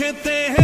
रखते हैं।